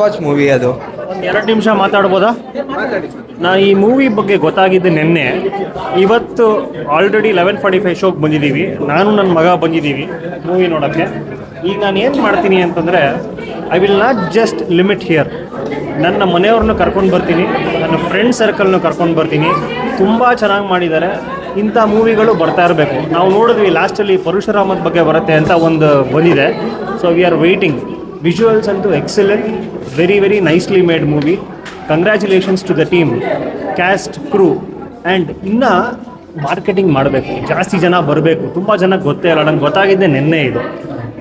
Watch movie ಅದು. ಎರಡು ನಿಮಿಷ ಮಾತಾಡ್ಬೋದಾ? ನಾ ಈ ಮೂವಿ ಬಗ್ಗೆ ಗೊತ್ತಾಗಿದ್ದು ನಿನ್ನೆ. ಇವತ್ತು ಆಲ್ರೆಡಿ ಲೆವೆನ್ ಫಾರ್ಟಿ ಫೈವ್ ಶೋಗೆ ಬಂದಿದ್ದೀವಿ. ನಾನು ನನ್ನ ಮಗ ಬಂದಿದ್ದೀವಿ ಮೂವಿ ನೋಡೋಕ್ಕೆ. ಈಗ ನಾನು ಏನು ಮಾಡ್ತೀನಿ ಅಂತಂದರೆ I will not just limit here ನನ್ನ ಮನೆಯವ್ರನ್ನೂ ಕರ್ಕೊಂಡು ಬರ್ತೀನಿ, ನನ್ನ ಫ್ರೆಂಡ್ ಸರ್ಕಲ್ನ ಕರ್ಕೊಂಡು ಬರ್ತೀನಿ. ತುಂಬ ಚೆನ್ನಾಗಿ ಮಾಡಿದ್ದಾರೆ. ಇಂಥ ಮೂವಿಗಳು ಬರ್ತಾ ಇರಬೇಕು. ನಾವು ನೋಡಿದ್ವಿ ಲಾಸ್ಟಲ್ಲಿ ಪರಶುರಾಮದ ಬಗ್ಗೆ ಬರುತ್ತೆ ಅಂತ ಒಂದು ಬಂದಿದೆ. So we are waiting visuals ಅಂತೂ excellent very very nicely made movie congratulations to the team cast crew and ಇನ್ನು ಮಾರ್ಕೆಟಿಂಗ್ ಮಾಡಬೇಕು. ಜಾಸ್ತಿ ಜನ ಬರಬೇಕು. ತುಂಬ ಜನಕ್ಕೆ ಗೊತ್ತೇ ಇಲ್ಲ ನಂಗೆ ಗೊತ್ತಾಗಿದ್ದೆ ನಿನ್ನೆ ಇದು.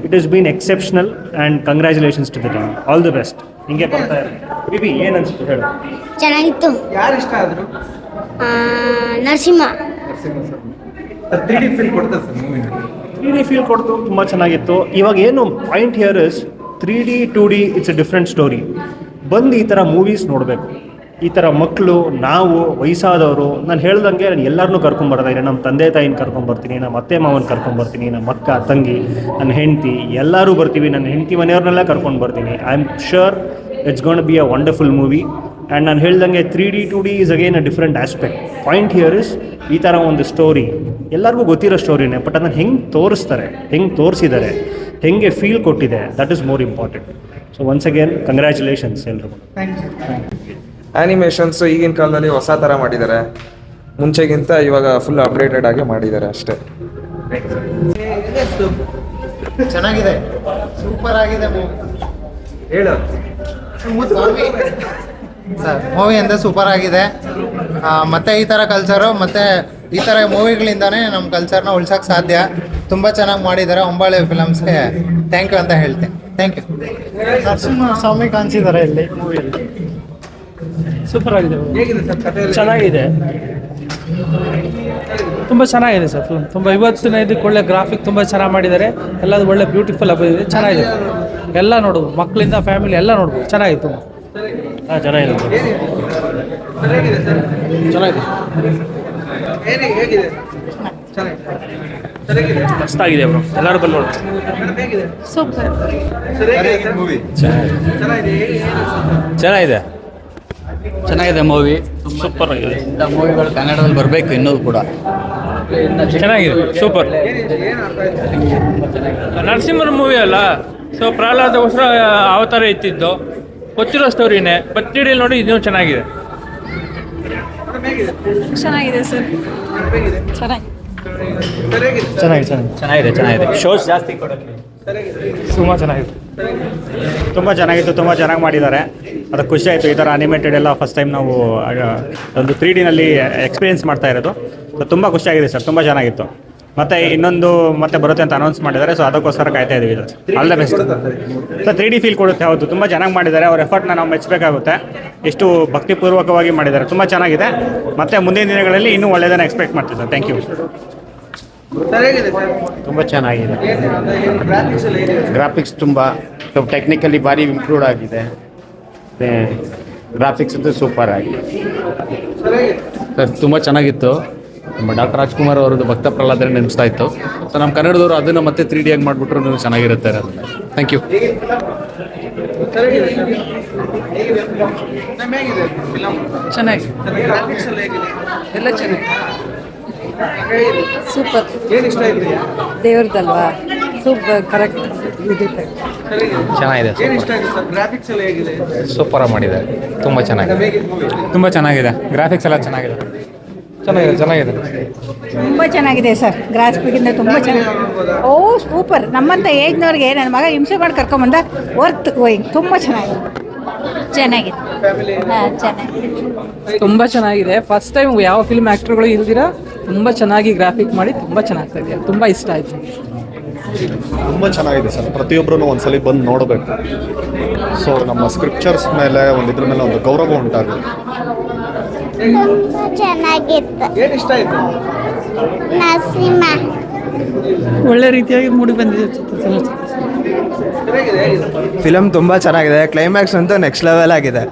It is been exceptional and congratulations to the team all the best ಹಿಂಗೆ ಬರ್ತಾ ಇರೋದು. ಬಿ ಏನು ಅನ್ಸುತ್ತೆ ಹೇಳು. ಚೆನ್ನಾಗಿತ್ತು. ಯಾರು ಇಷ್ಟ ಆದರು? ನರಸಿಂಹ. ತ್ರೀ ಡಿ ಫೀಲ್ ಕೊಡ್ತಾರೆ sir movie three D feel ಕೊಡ್ತು. ತುಂಬ ಚೆನ್ನಾಗಿತ್ತು. ಇವಾಗ ಏನು point here is three D two D it's a different story ಬಂದು ಈ ಥರ ಮೂವೀಸ್ ನೋಡಬೇಕು. ಈ ಥರ ಮಕ್ಕಳು ನಾವು, ವಯಸ್ಸಾದವರು, ನಾನು ಹೇಳ್ದಂಗೆ ನಾನು ಎಲ್ಲರನ್ನೂ ಕರ್ಕೊಂಬರ್ತಾಯಿದ್ದೀನಿ ನಮ್ಮ ತಂದೆ, ತಾಯಿನ ಕರ್ಕೊಂಬರ್ತೀನಿ ನಮ್ಮ ಅತ್ತೆ, ಮಾವನ ಕರ್ಕೊಂಬರ್ತೀನಿ ನಮ್ಮ ಅಕ್ಕ, ತಂಗಿ ನನ್ನ ಹೆಂಡತಿ, ಎಲ್ಲರೂ ಬರ್ತೀವಿ. ನನ್ನ ಹೆಂಡತಿ ಮನೆಯವ್ರನ್ನೆಲ್ಲ ಕರ್ಕೊಂಡು ಬರ್ತೀನಿ. I am sure it's gonna be a wonderful movie and ನಾನು ಹೇಳ್ದಂಗೆ three D two D is again a different aspect point here is ಈ ಥರ ಒಂದು ಸ್ಟೋರಿ ಎಲ್ಲರಿಗೂ ಗೊತ್ತಿರೋ ಸ್ಟೋರಿನೇ ಬಟ್ ಅದನ್ನು ಹೆಂಗೆ ತೋರಿಸ್ತಾರೆ? ಹೆಂಗೆ ತೋರಿಸಿದ್ದಾರೆ? ಹೆಂಗೆ ಫೀಲ್ ಕೊಟ್ಟಿದೆ that is more important so once again congratulations ಎಲ್ರಿಗೂ. ಆನಿಮೇಷನ್ಸ್ ಈಗಿನ ಕಾಲದಲ್ಲಿ ಹೊಸ ಥರ ಮಾಡಿದ್ದಾರೆ. ಮುಂಚೆಗಿಂತ ಇವಾಗ ಫುಲ್ ಅಪ್ಡೇಟೆಡ್ ಆಗಿ ಮಾಡಿದ್ದಾರೆ ಅಷ್ಟೇ. ಚೆನ್ನಾಗಿದೆ. ಸೂಪರ್ ಆಗಿದೆ ಹೇಳು. ಸರ್ ಮೂವಿ ಅಂದರೆ ಸೂಪರ್ ಆಗಿದೆ. ಮತ್ತೆ ಈ ಥರ ಕಲ್ಚರು ಮತ್ತೆ ಈ ಥರ ಮೂವಿಗಳಿಂದಾನೇ ನಮ್ಮ ಕಲ್ಚರ್ನ ಉಳ್ಸೋಕ್ಕೆ ಸಾಧ್ಯ. ತುಂಬ ಚೆನ್ನಾಗಿ ಮಾಡಿದ್ದಾರೆ ಒಂಬಾಳೆ ಫಿಲಮ್ಸ್ಗೆ ಥ್ಯಾಂಕ್ ಯು ಅಂತ ಹೇಳ್ತೇನೆ ಥ್ಯಾಂಕ್ ಯು ನರಸಿಂಹಸ್ವಾಮಿ ಕಾಣಿಸಿದ್ದಾರೆ ಇಲ್ಲಿ. ಮೂವಿಯಲ್ಲಿ ಸೂಪರ್ ಆಗಿದೆ. ಹೇಗಿದೆ ಸರ್ ಚೆನ್ನಾಗಿದೆ. ತುಂಬ ಚೆನ್ನಾಗಿದೆ ಸರ್ ಫಿಲ್ಮ್ ತುಂಬ ಇವತ್ತಿನ ಇದಕ್ಕೆ ಒಳ್ಳೆ ಗ್ರಾಫಿಕ್ ತುಂಬ ಚೆನ್ನಾಗಿ ಮಾಡಿದ್ದಾರೆ ಎಲ್ಲದು ಒಳ್ಳೆ ಬ್ಯೂಟಿಫುಲ್ ಬಂದಿದೆ. ಚೆನ್ನಾಗಿದೆ. ಎಲ್ಲ ನೋಡ್ಬೋದು. ಮಕ್ಕಳಿಂದ ಫ್ಯಾಮಿಲಿ ಎಲ್ಲ ನೋಡ್ಬೋದು. ಚೆನ್ನಾಗಿತ್ತು ತುಂಬ. ಹಾಂ ಚೆನ್ನಾಗಿದೆ. ಚೆನ್ನಾಗಿದೆ. ಹೇಗಿದೆ ಮಸ್ತಾಗಿದೆ ಬ್ರೋ ಎಲ್ಲರೂ ಬಂದು ನೋಡಿ ಸೂಪರ್. ಮೂವಿ ಚೆನ್ನಾಗಿದೆ. ಚೆನ್ನಾಗಿದೆ ಮೂವಿ ಸೂಪರ್ ಆಗಿದೆ. ಇಂಥ ಮೂವಿಗಳು ಕನ್ನಡದಲ್ಲಿ ಬರಬೇಕು ಇನ್ನೂ ಕೂಡ. ಚೆನ್ನಾಗಿದೆ. ಸೂಪರ್ ನರಸಿಂಹರ ಮೂವಿ ಅಲ್ಲ. ಸೊ ಪ್ರಹ್ಲಾದಗೋಸ್ಕರ ಅವತಾರ ಇತ್ತಿದ್ದು. ಗೊತ್ತಿರೋ ಸ್ಟೋರಿನೇ ಬಟ್ ಟಿಡಿಯಲ್ಲಿ ನೋಡಿ ಇದು ಚೆನ್ನಾಗಿದೆ. ಚೆನ್ನಾಗಿದೆ ಸರ್. ಚೆನ್ನಾಗಿ ಚೆನ್ನಾಗಿದೆ. ಚೆನ್ನಾಗಿದೆ ಚೆನ್ನಾಗಿದೆ. ಚೆನ್ನಾಗಿದೆ ಶೋಸ್ ಜಾಸ್ತಿ ತುಂಬ ಚೆನ್ನಾಗಿದೆ ತುಂಬ ಚೆನ್ನಾಗಿತ್ತು ತುಂಬ ಚೆನ್ನಾಗಿ ಮಾಡಿದ್ದಾರೆ. ಅದಕ್ಕೆ ಖುಷಿ ಆಯಿತು. ಈ ಥರ ಅನಿಮೇಟೆಡ್ ಎಲ್ಲ ಫಸ್ಟ್ ಟೈಮ್ ನಾವು ಒಂದು ತ್ರೀ ಡಿನಲ್ಲಿ ಎಕ್ಸ್ಪೀರಿಯನ್ಸ್ ಮಾಡ್ತಾ ಇರೋದು. ಸೊ ತುಂಬ ಖುಷಿಯಾಗಿದೆ ಸರ್. ತುಂಬ ಚೆನ್ನಾಗಿತ್ತು. ಮತ್ತೆ ಇನ್ನೊಂದು ಮತ್ತೆ ಬರುತ್ತೆ ಅಂತ ಅನೌನ್ಸ್ ಮಾಡಿದ್ದಾರೆ ಸೊ ಅದಕ್ಕೋಸ್ಕರ ಕಾಯ್ತಾ ಇದ್ದೀವಿ all the best sir? Three D feel ಕೊಡುತ್ತೆ ಹೌದು. ತುಂಬ ಚೆನ್ನಾಗಿ ಮಾಡಿದ್ದಾರೆ. ಅವ್ರ ಎಫರ್ಟ್ನ ನಾವು ಮೆಚ್ಚಬೇಕಾಗುತ್ತೆ ಎಷ್ಟು ಭಕ್ತಿಪೂರ್ವಕವಾಗಿ ಮಾಡಿದ್ದಾರೆ. ತುಂಬ ಚೆನ್ನಾಗಿದೆ. ಮತ್ತೆ ಮುಂದಿನ ದಿನಗಳಲ್ಲಿ ಇನ್ನೂ ಒಳ್ಳೆಯದನ್ನು ಎಕ್ಸ್ಪೆಕ್ಟ್ ಮಾಡ್ತೀವಿ ಸರ್. ಥ್ಯಾಂಕ್ ಯು ತುಂಬ ಚೆನ್ನಾಗಿದೆ. ಗ್ರಾಫಿಕ್ಸ್ ತುಂಬ ಟೆಕ್ನಿಕಲಿ ಭಾರಿ ಇಂಪ್ರೂವ್ ಆಗಿದೆ. ಗ್ರಾಫಿಕ್ಸ್ ಅಂತೂ ಸೂಪರ್ ಆಗಿದೆ. ಸರ್ ತುಂಬ ಚೆನ್ನಾಗಿತ್ತು. ನಮ್ಮ ಡಾಕ್ಟರ್ ರಾಜ್ಕುಮಾರ್ ಅವರದ್ದು ಭಕ್ತ ಪ್ರಹ್ಲಾದ್ರೆ ನೆನೆಸ್ತಾ ಇತ್ತು. ಸೊ ನಮ್ಮ ಕನ್ನಡದವರು ಅದನ್ನು ಮತ್ತೆ ತ್ರೀ ಡಿಯಾಗಿ ಆಗಿ ನೀವು ಚೆನ್ನಾಗಿರುತ್ತೆ ಥ್ಯಾಂಕ್ ಯು ಚೆನ್ನಾಗಿ. ಎಲ್ಲ ಚೆನ್ನಾಗಿ ಸೂಪರ್ ದೇವ್ರದಲ್ವಾ ಸೂಪರ್ ಕರೆಕ್ಟ್ ಚೆನ್ನಾಗಿದೆ ಸೂಪರ್ ಮಾಡಿದ್ದಾರೆ. ತುಂಬ ಚೆನ್ನಾಗಿದೆ. ತುಂಬ ಚೆನ್ನಾಗಿದೆ. ಗ್ರಾಫಿಕ್ಸ್ ಎಲ್ಲ ಚೆನ್ನಾಗಿದೆ. ಚೆನ್ನಾಗಿದೆ ಚೆನ್ನಾಗಿದೆ. ತುಂಬ ಚೆನ್ನಾಗಿದೆ ಸರ್. ಗ್ರಾಫಿಕ್ಕಿಂದ ತುಂಬ ಚೆನ್ನಾಗಿದೆ. ಓ ಸೂಪರ್ ನಮ್ಮಂತ ಏಜ್ನವ್ರಿಗೆ ನನ್ನ ಮಗ ಹಿಂಸೆ ಮಾಡಿ ಕರ್ಕೊಂಬಂದ ವರ್ತ್ ಗೋಯಿಂಗ್ ತುಂಬ ಚೆನ್ನಾಗಿದೆ. ಚೆನ್ನಾಗಿದೆ. ಹಾಂ ಚೆನ್ನಾಗಿದೆ. ತುಂಬ ಚೆನ್ನಾಗಿದೆ. ಫಸ್ಟ್ ಟೈಮ್ ಯಾವ ಫಿಲ್ಮ್ ಆ್ಯಕ್ಟರ್ಗಳು ಇಲ್ದಿರ ತುಂಬ ಚೆನ್ನಾಗಿ ಗ್ರಾಫಿಕ್ ಮಾಡಿ ತುಂಬ ಚೆನ್ನಾಗ್ತಾ ತುಂಬ ಇಷ್ಟ ಆಯಿತು. ತುಂಬ ಚೆನ್ನಾಗಿದೆ ಸರ್. ಪ್ರತಿಯೊಬ್ಬರೂ ಒಂದ್ಸಲಿ ಬಂದು ನೋಡಬೇಕು. ಸೊ ನಮ್ಮ ಸ್ಕ್ರಿಪ್ಚರ್ಸ್ ಮೇಲೆ ಒಂದು ಇದ್ರ ಮೇಲೆ ಒಂದು ಗೌರವ ಉಂಟಾಗುತ್ತೆ. ತುಂಬ ಚೆನ್ನಾಗಿತ್ತು. ಏನು ಇಷ್ಟ ಆಯ್ತು? ನರಸಿಂಹ ಒಳ್ಳೆ ರೀತಿಯಾಗಿ ಮೂಡಿ ಬಂದಿದೆ ಫಿಲಮ್ ತುಂಬ ಚೆನ್ನಾಗಿದೆ ಕ್ಲೈಮ್ಯಾಕ್ಸ್ ಅಂತೂ ನೆಕ್ಸ್ಟ್ ಲೆವೆಲ್ ಆಗಿದೆ.